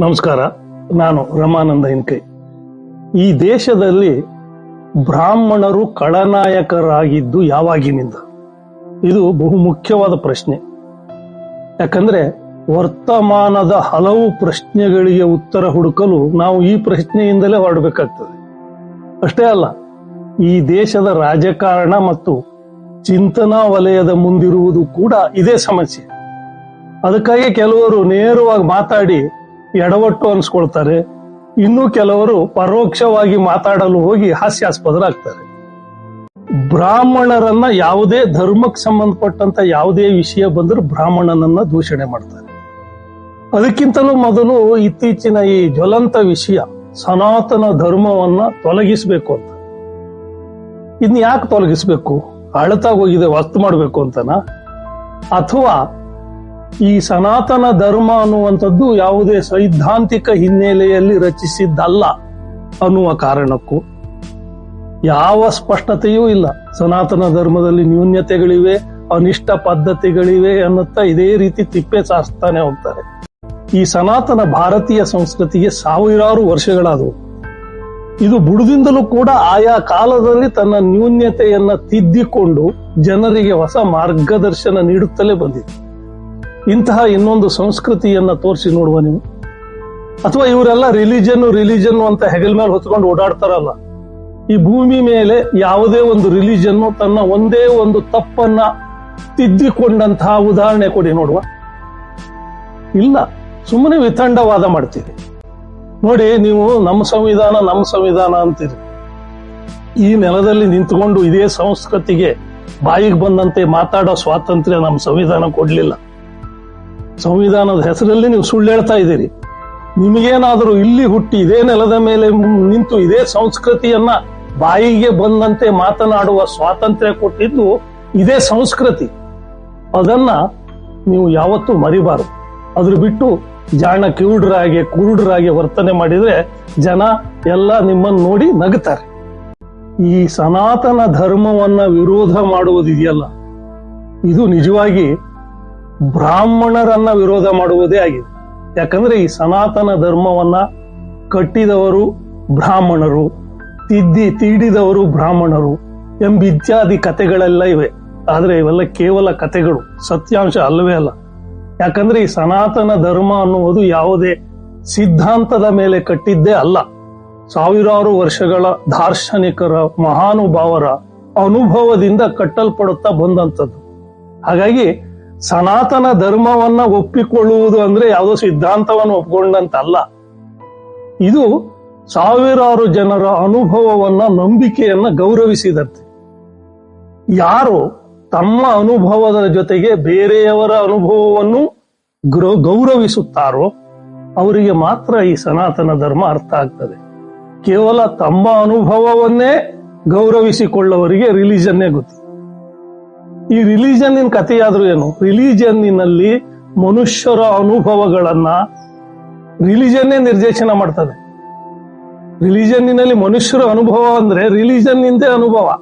ನಮಸ್ಕಾರ. ನಾನು ರಮಾನಂದ ಇನ್ಕೈ ಈ ದೇಶದಲ್ಲಿ ಬ್ರಾಹ್ಮಣರು ಖಳನಾಯಕರಾಗಿದ್ದು ಯಾವಾಗಿನಿಂದ? ಇದು ಬಹು ಮುಖ್ಯವಾದ ಪ್ರಶ್ನೆ. ಯಾಕಂದ್ರೆ ವರ್ತಮಾನದ ಹಲವು ಪ್ರಶ್ನೆಗಳಿಗೆ ಉತ್ತರ ಹುಡುಕಲು ನಾವು ಈ ಪ್ರಶ್ನೆಯಿಂದಲೇ ಹೊರಡಬೇಕಾಗ್ತದೆ. ಅಷ್ಟೇ ಅಲ್ಲ, ಈ ದೇಶದ ರಾಜಕಾರಣ ಮತ್ತು ಚಿಂತನಾ ವಲಯದ ಮುಂದಿರುವುದು ಕೂಡ ಇದೇ ಸಮಸ್ಯೆ. ಅದಕ್ಕಾಗಿ ಕೆಲವರು ನೇರವಾಗಿ ಮಾತಾಡಿ ಎಡವಟ್ಟು ಅನ್ಸ್ಕೊಳ್ತಾರೆ. ಇನ್ನು ಕೆಲವರು ಪರೋಕ್ಷವಾಗಿ ಮಾತಾಡಲು ಹೋಗಿ ಹಾಸ್ಯಾಸ್ಪದರಾಗ್ತಾರೆ. ಬ್ರಾಹ್ಮಣರನ್ನ ಯಾವುದೇ ಧರ್ಮಕ್ಕೆ ಸಂಬಂಧಪಟ್ಟಂತ ಯಾವುದೇ ವಿಷಯ ಬಂದರೂ ಬ್ರಾಹ್ಮಣನನ್ನ ದೂಷಣೆ ಮಾಡ್ತಾರೆ. ಅದಕ್ಕಿಂತಲೂ ಮೊದಲು ಇತ್ತೀಚಿನ ಈ ಜ್ವಲಂತ ವಿಷಯ ಸನಾತನ ಧರ್ಮವನ್ನ ತೊಲಗಿಸಬೇಕು ಅಂತ. ಇನ್ ಯಾಕೆ ತೊಲಗಿಸ್ಬೇಕು? ಅಳತಾಗೋಗಿದೆ ವಸ್ತು ಮಾಡಬೇಕು ಅಂತನಾ? ಅಥವಾ ಈ ಸನಾತನ ಧರ್ಮ ಅನ್ನುವಂಥದ್ದು ಯಾವುದೇ ಸೈದ್ಧಾಂತಿಕ ಹಿನ್ನೆಲೆಯಲ್ಲಿ ರಚಿಸಿದ್ದಲ್ಲ ಅನ್ನುವ ಕಾರಣಕ್ಕೂ ಯಾವ ಸ್ಪಷ್ಟತೆಯೂ ಇಲ್ಲ. ಸನಾತನ ಧರ್ಮದಲ್ಲಿ ನ್ಯೂನ್ಯತೆಗಳಿವೆ, ಅನಿಷ್ಟ ಪದ್ಧತಿಗಳಿವೆ ಅನ್ನುತ್ತಾ ಇದೇ ರೀತಿ ತಿಪ್ಪೆ ಸಾಸ್ತಾನೆ ಹೋಗ್ತಾರೆ. ಈ ಸನಾತನ ಭಾರತೀಯ ಸಂಸ್ಕೃತಿಗೆ ಸಾವಿರಾರು ವರ್ಷಗಳಾದವು. ಇದು ಬುಡದಿಂದಲೂ ಕೂಡ ಆಯಾ ಕಾಲದಲ್ಲಿ ತನ್ನ ನ್ಯೂನ್ಯತೆಯನ್ನ ತಿದ್ದಿಕೊಂಡು ಜನರಿಗೆ ಹೊಸ ಮಾರ್ಗದರ್ಶನ ನೀಡುತ್ತಲೇ ಬಂದಿದೆ. ಇಂತಹ ಇನ್ನೊಂದು ಸಂಸ್ಕೃತಿಯನ್ನ ತೋರಿಸಿ ನೋಡುವ ನೀವು. ಅಥವಾ ಇವರೆಲ್ಲ ರಿಲಿಜನ್ ರಿಲಿಜನ್ ಅಂತ ಹೆಗಲ್ ಮೇಲೆ ಹೊತ್ಕೊಂಡು ಓಡಾಡ್ತಾರಲ್ಲ. ಈ ಭೂಮಿ ಮೇಲೆ ಯಾವುದೇ ಒಂದು ರಿಲಿಜನ್ ತನ್ನ ಒಂದೇ ಒಂದು ತಪ್ಪನ್ನ ತಿದ್ದಿಕೊಂಡಂತಹ ಉದಾಹರಣೆ ಕೊಡಿ ನೋಡುವ. ಇಲ್ಲ, ಸುಮ್ಮನೆ ವಿತಂಡವಾದ ಮಾಡ್ತೀರಿ. ನೋಡಿ, ನೀವು ನಮ್ಮ ಸಂವಿಧಾನ ನಮ್ಮ ಸಂವಿಧಾನ ಅಂತೀರಿ. ಈ ನೆಲದಲ್ಲಿ ನಿಂತ್ಕೊಂಡು ಇದೇ ಸಂಸ್ಕೃತಿಗೆ ಬಾಯಿಗೆ ಬಂದಂತೆ ಮಾತಾಡೋ ಸ್ವಾತಂತ್ರ್ಯ ನಮ್ಮ ಸಂವಿಧಾನ ಕೊಡ್ಲಿಲ್ಲ. ಸಂವಿಧಾನದ ಹೆಸರಲ್ಲಿ ನೀವು ಸುಳ್ಳು ಹೇಳ್ತಾ ಇದ್ದೀರಿ. ನಿಮಗೇನಾದರೂ ಇಲ್ಲಿ ಹುಟ್ಟಿ ಇದೇ ನೆಲದ ಮೇಲೆ ನಿಂತು ಇದೇ ಸಂಸ್ಕೃತಿಯನ್ನ ಬಾಯಿಗೆ ಬಂದಂತೆ ಮಾತನಾಡುವ ಸ್ವಾತಂತ್ರ್ಯ ಕೊಟ್ಟಿದ್ದು ಇದೇ ಸಂಸ್ಕೃತಿ. ಅದನ್ನ ನೀವು ಯಾವತ್ತೂ ಮರಿಬಾರದು. ಅದ್ರ ಬಿಟ್ಟು ಜಾಣ ಕಿವುಡ್ರಾಗೆ, ಕುರುಡ್ರಾಗೆ ವರ್ತನೆ ಮಾಡಿದ್ರೆ ಜನ ಎಲ್ಲ ನಿಮ್ಮನ್ನು ನೋಡಿ ನಗುತ್ತಾರೆ ಈ ಸನಾತನ ಧರ್ಮವನ್ನ ವಿರೋಧ ಮಾಡುವುದಿದೆಯಲ್ಲ. ಇದು ನಿಜವಾಗಿ ಬ್ರಾಹ್ಮಣರನ್ನ ವಿರೋಧ ಮಾಡುವುದೇ ಆಗಿದೆ. ಯಾಕಂದ್ರೆ ಈ ಸನಾತನ ಧರ್ಮವನ್ನ ಕಟ್ಟಿದವರು ಬ್ರಾಹ್ಮಣರು, ತಿದ್ದಿ ತೀಡಿದವರು ಬ್ರಾಹ್ಮಣರು ಎಂಬ ಇತ್ಯಾದಿ ಕಥೆಗಳೆಲ್ಲ ಇವೆ. ಆದ್ರೆ ಇವೆಲ್ಲ ಕೇವಲ ಕಥೆಗಳು, ಸತ್ಯಾಂಶ ಅಲ್ಲವೇ ಅಲ್ಲ. ಯಾಕಂದ್ರೆ ಈ ಸನಾತನ ಧರ್ಮ ಅನ್ನುವುದು ಯಾವುದೇ ಸಿದ್ಧಾಂತದ ಮೇಲೆ ಕಟ್ಟಿದ್ದೇ ಅಲ್ಲ. ಸಾವಿರಾರು ವರ್ಷಗಳ ದಾರ್ಶನಿಕರ ಮಹಾನುಭಾವರ ಅನುಭವದಿಂದ ಕಟ್ಟಲ್ಪಡುತ್ತಾ ಬಂದಂಥದ್ದು. ಹಾಗಾಗಿ ಸನಾತನ ಧರ್ಮವನ್ನ ಒಪ್ಪಿಕೊಳ್ಳುವುದು ಅಂದ್ರೆ ಯಾವುದೋ ಸಿದ್ಧಾಂತವನ್ನು ಒಪ್ಕೊಂಡಂತಲ್ಲ. ಇದು ಸಾವಿರಾರು ಜನರ ಅನುಭವವನ್ನ, ನಂಬಿಕೆಯನ್ನ ಗೌರವಿಸಿದಂತೆ. ಯಾರು ತಮ್ಮ ಅನುಭವದ ಜೊತೆಗೆ ಬೇರೆಯವರ ಅನುಭವವನ್ನು ಗ್ರ- ಗೌರವಿಸುತ್ತಾರೋ ಅವರಿಗೆ ಮಾತ್ರ ಈ ಸನಾತನ ಧರ್ಮ ಅರ್ಥ ಆಗ್ತದೆ. ಕೇವಲ ತಮ್ಮ ಅನುಭವವನ್ನೇ ಗೌರವಿಸಿಕೊಳ್ಳುವವರಿಗೆ ರಿಲಿಜನ್ನೇ ಗೊತ್ತು ಈ ರಿಲಿಜನ್ನಿನ ಕಥೆಯಾದ್ರೂ ಏನು? ರಿಲಿಜನ್ನಿನಲ್ಲಿ ಮನುಷ್ಯರ ಅನುಭವಗಳನ್ನ ರಿಲಿಜನ್ನೇ ನಿರ್ದೇಶನ ಮಾಡ್ತದೆ. ರಿಲಿಜನ್ನಿನಲ್ಲಿ ಮನುಷ್ಯರ ಅನುಭವ ಅಂದ್ರೆ ರಿಲಿಜನ್ನಿಂದೇ ಅನುಭವ.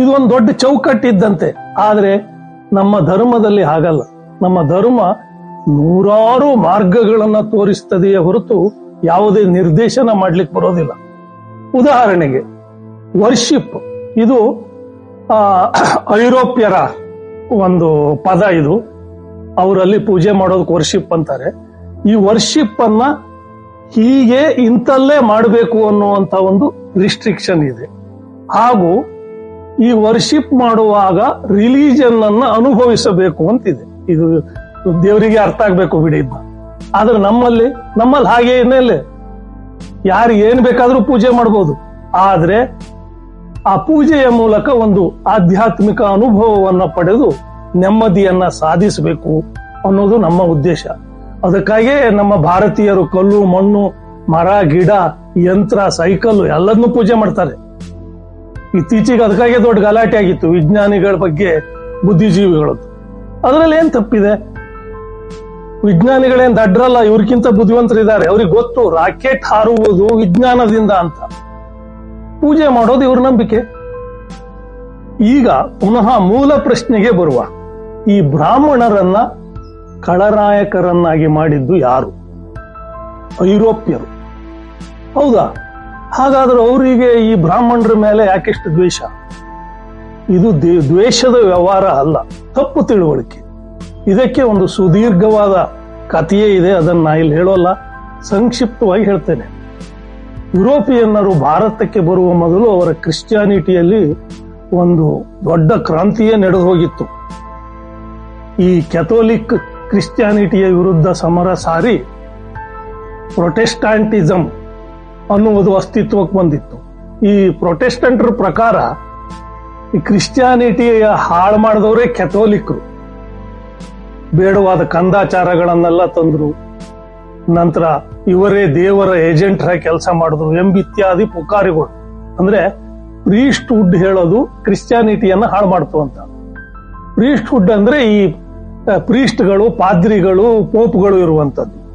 ಇದು ಒಂದು ದೊಡ್ಡ ಚೌಕಟ್ಟಿದ್ದಂತೆ. ಆದ್ರೆ ನಮ್ಮ ಧರ್ಮದಲ್ಲಿ ಹಾಗಲ್ಲ. ನಮ್ಮ ಧರ್ಮ ನೂರಾರು ಮಾರ್ಗಗಳನ್ನ ತೋರಿಸ್ತದೆಯೇ ಹೊರತು ಯಾವುದೇ ನಿರ್ದೇಶನ ಮಾಡ್ಲಿಕ್ಕೆ ಬರೋದಿಲ್ಲ. ಉದಾಹರಣೆಗೆ ವರ್ಷಿಪ್ ಇದು ಐರೋಪ್ಯರ ಒಂದು ಪದ ಇದು. ಅವರಲ್ಲಿ ಪೂಜೆ ಮಾಡೋದಕ್ಕೆ ವರ್ಷಿಪ್ ಅಂತಾರೆ. ಈ ವರ್ಷಿಪ್ ಅನ್ನ ಹೀಗೆ ಇಂತಲ್ಲೇ ಮಾಡಬೇಕು ಅನ್ನುವಂತ ಒಂದು ರಿಸ್ಟ್ರಿಕ್ಷನ್ ಇದೆ. ಹಾಗೂ ಈ ವರ್ಷಿಪ್ ಮಾಡುವಾಗ ರಿಲಿಜನ್ ಅನ್ನ ಅನುಭವಿಸಬೇಕು ಅಂತಿದೆ. ಇದು ದೇವರಿಗೆ ಅರ್ಥ ಆಗ್ಬೇಕು ಬಿಡಿ ಇದನ್ನ ಆದ್ರೆ ನಮ್ಮಲ್ಲಿ ನಮ್ಮಲ್ಲಿ ಹಾಗೆ ಏನೇ ಯಾರು ಏನ್ ಬೇಕಾದ್ರೂ ಪೂಜೆ ಮಾಡ್ಬೋದು. ಆದ್ರೆ ಆ ಪೂಜೆಯ ಮೂಲಕ ಒಂದು ಆಧ್ಯಾತ್ಮಿಕ ಅನುಭವವನ್ನ ಪಡೆದು ನೆಮ್ಮದಿಯನ್ನ ಸಾಧಿಸಬೇಕು ಅನ್ನೋದು ನಮ್ಮ ಉದ್ದೇಶ. ಅದಕ್ಕಾಗಿಯೇ ನಮ್ಮ ಭಾರತೀಯರು ಕಲ್ಲು, ಮಣ್ಣು, ಮರ, ಗಿಡ, ಯಂತ್ರ ಸೈಕಲ್ ಎಲ್ಲದನ್ನೂ ಪೂಜೆ ಮಾಡ್ತಾರೆ. ಇತ್ತೀಚೆಗೆ ಅದಕ್ಕಾಗಿ ದೊಡ್ಡ ಗಲಾಟೆ ಆಗಿತ್ತು ವಿಜ್ಞಾನಿಗಳ ಬಗ್ಗೆ ಬುದ್ಧಿಜೀವಿಗಳು ಅದರಲ್ಲಿ ಏನ್ ತಪ್ಪಿದೆ? ವಿಜ್ಞಾನಿಗಳೇನ್ ದಡ್ರಲ್ಲ ಇವ್ರಿಗಿಂತ ಬುದ್ಧಿವಂತರಿದ್ದಾರೆ. ಅವ್ರಿಗೆ ಗೊತ್ತು, ರಾಕೆಟ್ ಹಾರುವುದು ವಿಜ್ಞಾನದಿಂದ ಅಂತ. ಪೂಜೆ ಮಾಡೋದು ಇವ್ರ ನಂಬಿಕೆ. ಈಗ ಪುನಃ ಮೂಲ ಪ್ರಶ್ನೆಗೆ ಬರುವ ಈ ಬ್ರಾಹ್ಮಣರನ್ನ ಕಳನಾಯಕರನ್ನಾಗಿ ಮಾಡಿದ್ದು ಯಾರು? ಐರೋಪ್ಯರು. ಹೌದಾ? ಹಾಗಾದ್ರೆ ಅವರಿಗೆ ಈ ಬ್ರಾಹ್ಮಣರ ಮೇಲೆ ಯಾಕೆಷ್ಟು ದ್ವೇಷ? ಇದು ದ್ವೇಷದ ವ್ಯವಹಾರ ಅಲ್ಲ, ತಪ್ಪು ತಿಳುವಳಿಕೆ. ಇದಕ್ಕೆ ಒಂದು ಸುದೀರ್ಘವಾದ ಕಥೆಯೇ ಇದೆ, ಅದನ್ನ ಇಲ್ಲಿ ಹೇಳೋಲ್ಲ. ಸಂಕ್ಷಿಪ್ತವಾಗಿ ಹೇಳ್ತೇನೆ. ಯುರೋಪಿಯನ್ನರು ಭಾರತಕ್ಕೆ ಬರುವ ಮೊದಲು ಅವರ ಕ್ರಿಶ್ಚಿಯಾನಿಟಿಯಲ್ಲಿ ಒಂದು ದೊಡ್ಡ ಕ್ರಾಂತಿಯೇ ನಡೆದು ಹೋಗಿತ್ತು ಈ ಕೆಥೋಲಿಕ್ ಕ್ರಿಶ್ಚಿಯಾನಿಟಿಯ ವಿರುದ್ಧ ಸಮರ ಸಾರಿ ಪ್ರೊಟೆಸ್ಟಾಂಟಿಸಂ ಅನ್ನುವುದು ಅಸ್ತಿತ್ವಕ್ಕೆ ಬಂದಿತ್ತು. ಈ ಪ್ರೊಟೆಸ್ಟೆಂಟರ ಪ್ರಕಾರ ಈ ಕ್ರಿಶ್ಚಿಯಾನಿಟಿಯ ಹಾಳು ಮಾಡಿದವರೇ ಕ್ಯಾಥೋಲಿಕ್ರು ಬೇಡವಾದ ಕಂದಾಚಾರಗಳನ್ನೆಲ್ಲ ತಂದರು. ನಂತರ ಇವರೇ ದೇವರ ಏಜೆಂಟ್ ಆಗಿ ಕೆಲಸ ಮಾಡಿದ್ರು ಎಂಬ ಇತ್ಯಾದಿ ಪುಕಾರಿಗಳು. ಅಂದ್ರೆ ಪ್ರೀಸ್ಟ್ ವುಡ್ ಹೇಳೋದು ಕ್ರಿಶ್ಚಿಯಾನಿಟಿಯನ್ನ ಹಾಳು ಮಾಡ್ತು ಅಂತ. ಪ್ರೀಸ್ಟ್ ವುಡ್ ಅಂದ್ರೆ ಈ ಪ್ರೀಸ್ಟ್ಗಳು ಪಾದ್ರಿಗಳು, ಪೋಪ್ಗಳು ಇರುವಂತದ್ದು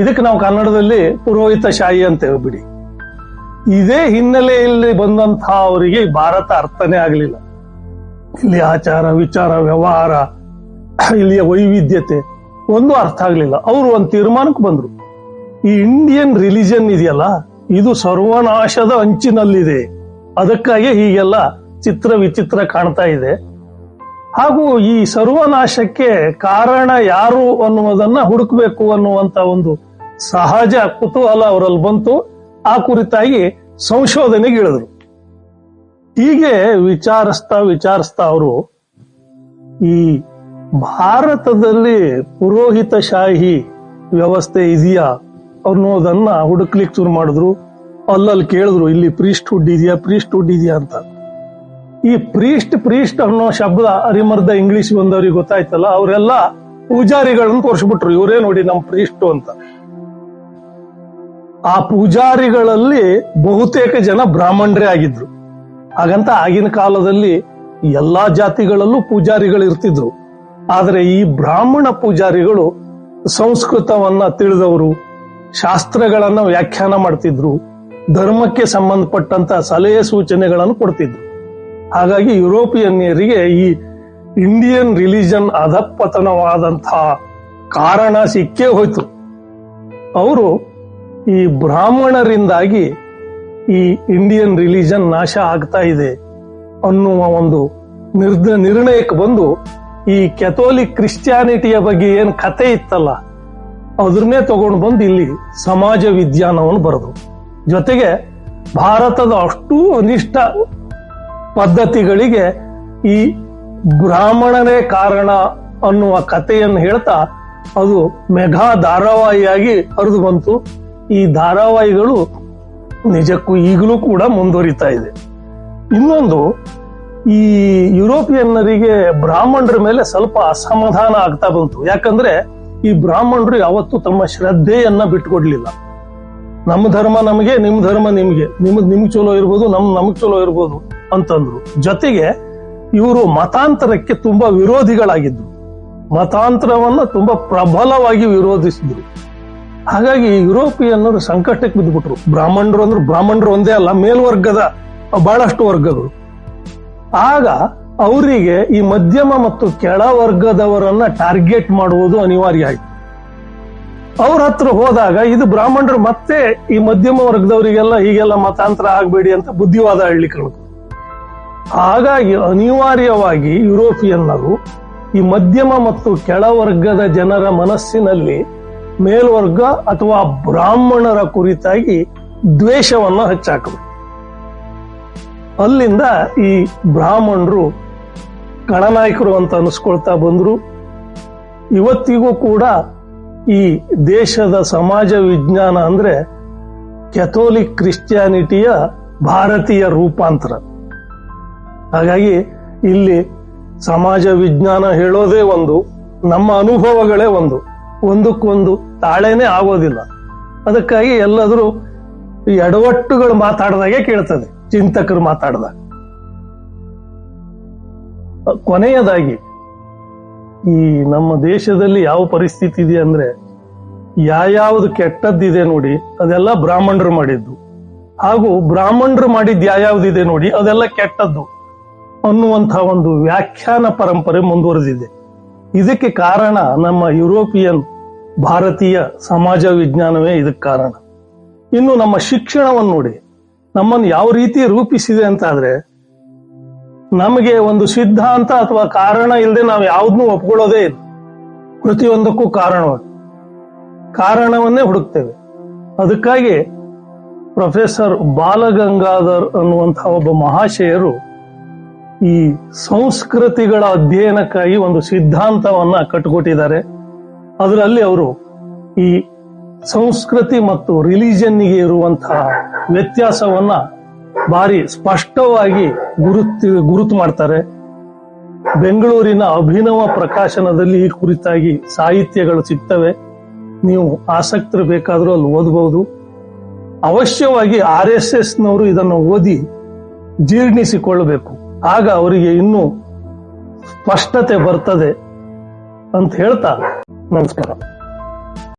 ಇದಕ್ಕೆ ನಾವು ಕನ್ನಡದಲ್ಲಿ ಪುರೋಹಿತ ಶಾಹಿ ಅಂತ ಹೇಳ್ಬಿಡಿ. ಇದೇ ಹಿನ್ನೆಲೆಯಲ್ಲಿ ಬಂದಂತಹ ಅವರಿಗೆ ಭಾರತ ಅರ್ಥನೇ ಆಗಲಿಲ್ಲ. ಇಲ್ಲಿ ಆಚಾರ, ವಿಚಾರ, ವ್ಯವಹಾರ, ಇಲ್ಲಿಯ ವೈವಿಧ್ಯತೆ, ಒಂದು ಅರ್ಥ ಆಗಲಿಲ್ಲ. ಅವರು ಒಂದು ತೀರ್ಮಾನಕ್ಕೆ ಬಂದ್ರು. ಈ ಇಂಡಿಯನ್ ರಿಲಿಜನ್ ಇದೆಯಲ್ಲ, ಇದು ಸರ್ವನಾಶದ ಅಂಚಿನಲ್ಲಿದೆ. ಅದಕ್ಕಾಗಿ ಹೀಗೆಲ್ಲ ಚಿತ್ರ ವಿಚಿತ್ರ ಕಾಣ್ತಾ ಇದೆ. ಹಾಗೂ ಈ ಸರ್ವನಾಶಕ್ಕೆ ಕಾರಣ ಯಾರು ಅನ್ನುವುದನ್ನ ಹುಡುಕ್ಬೇಕು ಅನ್ನುವಂತ ಒಂದು ಸಹಜ ಕುತೂಹಲ ಅವರಲ್ಲಿ ಬಂತು. ಆ ಕುರಿತಾಗಿ ಸಂಶೋಧನೆಗೆ ಇಳಿದ್ರು. ಹೀಗೆ ವಿಚಾರಿಸ್ತಾ ವಿಚಾರಿಸ್ತಾ ಅವರು ಈ ಭಾರತದಲ್ಲಿ ಪುರೋಹಿತಶಾಹಿ ವ್ಯವಸ್ಥೆ ಇದೆಯಾ? ಅನ್ನೋದನ್ನ ಹುಡುಕ್ಲಿಕ್ಕೆ ಶುರು ಮಾಡಿದ್ರು. ಅಲ್ಲಲ್ಲಿ ಕೇಳಿದ್ರು, ಇಲ್ಲಿ ಪ್ರೀಸ್ಟ್ ಹುಡ್ ಇದೆಯಾ, ಪ್ರೀಸ್ಟ್ ಹುಡ್ ಇದೆಯಾ ಅಂತ. ಈ ಪ್ರೀಸ್ಟ್ ಪ್ರೀಸ್ಟ್ ಅನ್ನೋ ಶಬ್ದ ಅರಿಮರ್ದ ಇಂಗ್ಲಿಷ್ ಬಂದವ್ರಿಗೆ ಗೊತ್ತಾಯ್ತಲ್ಲ, ಅವರೆಲ್ಲ ಪೂಜಾರಿಗಳನ್ನು ತೋರಿಸ್ಬಿಟ್ರು, ಇವರೇ ನೋಡಿ ನಮ್ಮ ಪ್ರೀಸ್ಟು ಅಂತ. ಆ ಪೂಜಾರಿಗಳಲ್ಲಿ ಬಹುತೇಕ ಜನ ಬ್ರಾಹ್ಮಣರೇ ಆಗಿದ್ರು. ಹಾಗಂತ ಆಗಿನ ಕಾಲದಲ್ಲಿ ಎಲ್ಲಾ ಜಾತಿಗಳಲ್ಲೂ ಪೂಜಾರಿಗಳು ಇರ್ತಿದ್ರು. ಆದರೆ ಈ ಬ್ರಾಹ್ಮಣ ಪೂಜಾರಿಗಳು ಸಂಸ್ಕೃತವನ್ನ ತಿಳಿದವರು ಶಾಸ್ತ್ರಗಳನ್ನ ವ್ಯಾಖ್ಯಾನ ಮಾಡ್ತಿದ್ರು, ಧರ್ಮಕ್ಕೆ ಸಂಬಂಧಪಟ್ಟಂತ ಸಲಹೆ ಸೂಚನೆಗಳನ್ನು ಕೊಡ್ತಿದ್ರು. ಹಾಗಾಗಿ ಯುರೋಪಿಯನ್ನರಿಗೆ ಈ ಇಂಡಿಯನ್ ರಿಲಿಜನ್ ಅಧಪತನವಾದಂತಹ ಕಾರಣ ಸಿಕ್ಕೇ ಹೋಯ್ತು. ಅವರು ಈ ಬ್ರಾಹ್ಮಣರಿಂದಾಗಿ ಈ ಇಂಡಿಯನ್ ರಿಲಿಜನ್ ನಾಶ ಆಗ್ತಾ ಇದೆ ಅನ್ನುವ ಒಂದು ನಿರ್ದ ನಿರ್ಣಯಕ್ಕೆ ಬಂದು ಈ ಕೆಥೋಲಿಕ್ ಕ್ರಿಶ್ಚಿಯಾನಿಟಿಯ ಬಗ್ಗೆ ಏನು ಕತೆ ಇತ್ತಲ್ಲ ಅದ್ರನ್ನೇ ತಗೊಂಡು ಬಂದು ಇಲ್ಲಿ ಸಮಾಜ ವಿಜ್ಞಾನವನ್ನು ಬರೆದು. ಜೊತೆಗೆ ಭಾರತದ ಅಷ್ಟು ಅನಿಷ್ಟ ಪದ್ಧತಿಗಳಿಗೆ ಈ ಬ್ರಾಹ್ಮಣನೇ ಕಾರಣ ಅನ್ನುವ ಕಥೆಯನ್ನು ಹೇಳ್ತಾ ಅದು ಮೆಘಾ ಧಾರಾವಾಹಿಯಾಗಿ ಹರಿದು ಬಂತು. ಈ ಧಾರಾವಾಹಿಗಳು ನಿಜಕ್ಕೂ ಈಗಲೂ ಕೂಡ ಮುಂದುವರಿತಾ ಇದೆ. ಇನ್ನೊಂದು, ಈ ಯುರೋಪಿಯನ್ನರಿಗೆ ಬ್ರಾಹ್ಮಣರ ಮೇಲೆ ಸ್ವಲ್ಪ ಅಸಮಾಧಾನ ಆಗ್ತಾ ಬಂತು. ಯಾಕಂದ್ರೆ ಈ ಬ್ರಾಹ್ಮಣರು ಯಾವತ್ತೂ ತಮ್ಮ ಶ್ರದ್ಧೆಯನ್ನ ಬಿಟ್ಕೊಡ್ಲಿಲ್ಲ. ನಮ್ಮ ಧರ್ಮ ನಮಗೆ, ನಿಮ್ ಧರ್ಮ ನಿಮ್ಗೆ. ನಿಮ್ಗ್ ನಿಮ್ಗ್ ಚಲೋ ಇರ್ಬೋದು, ನಮ್ ನಮಗ್ ಚಲೋ ಇರ್ಬೋದು ಅಂತಂದ್ರು. ಜೊತೆಗೆ ಇವರು ಮತಾಂತರಕ್ಕೆ ತುಂಬಾ ವಿರೋಧಿಗಳಾಗಿದ್ರು. ಮತಾಂತರವನ್ನ ತುಂಬಾ ಪ್ರಬಲವಾಗಿ ವಿರೋಧಿಸಿದ್ರು. ಹಾಗಾಗಿ ಯುರೋಪಿಯನ್ನರು ಸಂಕಷ್ಟಕ್ಕೆ ಬಿದ್ದುಬಿಟ್ರು ಬ್ರಾಹ್ಮಣರು ಅಂದ್ರೆ ಬ್ರಾಹ್ಮಣರು ಒಂದೇ ಅಲ್ಲ, ಮೇಲ್ವರ್ಗದ ಬಹಳಷ್ಟು ವರ್ಗಗಳು. ಆಗ ಅವರಿಗೆ ಈ ಮಧ್ಯಮ ಮತ್ತು ಕೆಳವರ್ಗದವರನ್ನ ಟಾರ್ಗೆಟ್ ಮಾಡುವುದು ಅನಿವಾರ್ಯ ಆಯ್ತು. ಅವ್ರ ಹತ್ರ ಹೋದಾಗ ಇದು ಬ್ರಾಹ್ಮಣರು ಮತ್ತೆ ಈ ಮಧ್ಯಮ ವರ್ಗದವರಿಗೆಲ್ಲ ಹೀಗೆಲ್ಲ ಮತಾಂತರ ಆಗಬೇಡಿ ಅಂತ ಬುದ್ಧಿವಾದ ಹೇಳಲಿಕ್ಕೆ ಹಾಗಾಗಿ ಅನಿವಾರ್ಯವಾಗಿ ಯುರೋಪಿಯನ್ನರು ಈ ಮಧ್ಯಮ ಮತ್ತು ಕೆಳವರ್ಗದ ಜನರ ಮನಸ್ಸಿನಲ್ಲಿ ಮೇಲ್ವರ್ಗ ಅಥವಾ ಬ್ರಾಹ್ಮಣರ ಕುರಿತಾಗಿ ದ್ವೇಷವನ್ನು ಹಚ್ಚಾಕರು ಅಲ್ಲಿಂದ ಈ ಬ್ರಾಹ್ಮಣರು ಗಣನಾಯಕರು ಅಂತ ಅನಿಸ್ಕೊಳ್ತಾ ಬಂದ್ರು. ಇವತ್ತಿಗೂ ಕೂಡ ಈ ದೇಶದ ಸಮಾಜ ವಿಜ್ಞಾನ ಅಂದ್ರೆ ಕೆಥೋಲಿಕ್ ಕ್ರಿಶ್ಚಿಯಾನಿಟಿಯ ಭಾರತೀಯ ರೂಪಾಂತರ. ಹಾಗಾಗಿ ಇಲ್ಲಿ ಸಮಾಜ ವಿಜ್ಞಾನ ಹೇಳೋದೇ ಒಂದು, ನಮ್ಮ ಅನುಭವಗಳೇ ಒಂದು. ಒಂದಕ್ಕೊಂದು ತಾಳೆನೇ ಆಗೋದಿಲ್ಲ. ಅದಕ್ಕಾಗಿ ಎಲ್ಲಾದರೂ ಎಡವಟ್ಟುಗಳು ಮಾತಾಡಿದಾಗೆ ಕೇಳ್ತದೆ, ಚಿಂತಕರು ಮಾತಾಡಿದಾಗ. ಕೊನೆಯದಾಗಿ, ಈ ನಮ್ಮ ದೇಶದಲ್ಲಿ ಯಾವ ಪರಿಸ್ಥಿತಿ ಇದೆ ಅಂದ್ರೆ, ಯಾವ್ಯಾವ್ದು ಕೆಟ್ಟದ್ದಿದೆ ನೋಡಿ, ಅದೆಲ್ಲ ಬ್ರಾಹ್ಮಣರು ಮಾಡಿದ್ದು. ಹಾಗೂ ಬ್ರಾಹ್ಮಣರು ಮಾಡಿದ್ದು ಯಾವ್ಯಾವ್ದಿದೆ ನೋಡಿ, ಅದೆಲ್ಲ ಕೆಟ್ಟದ್ದು ಅನ್ನುವಂತಹ ಒಂದು ವ್ಯಾಖ್ಯಾನ ಪರಂಪರೆ ಮುಂದುವರೆದಿದೆ. ಇದಕ್ಕೆ ಕಾರಣ ನಮ್ಮ ಯುರೋಪಿಯನ್ ಭಾರತೀಯ ಸಮಾಜ ವಿಜ್ಞಾನವೇ ಇದಕ್ಕೆ ಕಾರಣ. ಇನ್ನು ನಮ್ಮ ಶಿಕ್ಷಣವನ್ನು ನೋಡಿ, ನಮ್ಮನ್ನು ಯಾವ ರೀತಿ ರೂಪಿಸಿದೆ ಅಂತ ಆದ್ರೆ ನಮಗೆ ಒಂದು ಸಿದ್ಧಾಂತ ಅಥವಾ ಕಾರಣ ಇಲ್ಲದೆ ನಾವು ಯಾವ್ದನ್ನೂ ಒಪ್ಕೊಳ್ಳೋದೇ ಇಲ್ಲ. ಪ್ರತಿಯೊಂದಕ್ಕೂ ಕಾರಣವಾಗಿ. ಕಾರಣವನ್ನೇ ಹುಡುಕ್ತೇವೆ. ಅದಕ್ಕಾಗಿ ಪ್ರೊಫೆಸರ್ ಬಾಲಗಂಗಾಧರ್ ಅನ್ನುವಂತಹ ಒಬ್ಬ ಮಹಾಶಯರು ಈ ಸಂಸ್ಕೃತಿಗಳ ಅಧ್ಯಯನಕ್ಕಾಗಿ ಒಂದು ಸಿದ್ಧಾಂತವನ್ನ ಕಟ್ಟಿಕೊಟ್ಟಿದ್ದಾರೆ ಅದರಲ್ಲಿ ಅವರು ಈ ಸಂಸ್ಕೃತಿ ಮತ್ತು ರಿಲಿಜನ್ನಿಗೆ ಇರುವಂತಹ ವ್ಯತ್ಯಾಸವನ್ನ ಭಾರಿ ಸ್ಪಷ್ಟವಾಗಿ ಗುರುತು ಗುರುತು ಮಾಡ್ತಾರೆ. ಬೆಂಗಳೂರಿನ ಅಭಿನವ ಪ್ರಕಾಶನದಲ್ಲಿ ಈ ಕುರಿತಾಗಿ ಸಾಹಿತ್ಯಗಳು ಸಿಗ್ತವೆ. ನೀವು ಆಸಕ್ತರು ಬೇಕಾದರೂ ಅಲ್ಲಿ ಓದಬಹುದು ಅವಶ್ಯವಾಗಿ ಆರ್ ಎಸ್ ಎಸ್ ನವರು ಇದನ್ನು ಓದಿ ಜೀರ್ಣಿಸಿಕೊಳ್ಳಬೇಕು. ಆಗ ಅವರಿಗೆ ಇನ್ನೂ ಸ್ಪಷ್ಟತೆ ಬರ್ತದೆ ಅಂತ ಹೇಳ್ತಾ ನಮಸ್ಕಾರ.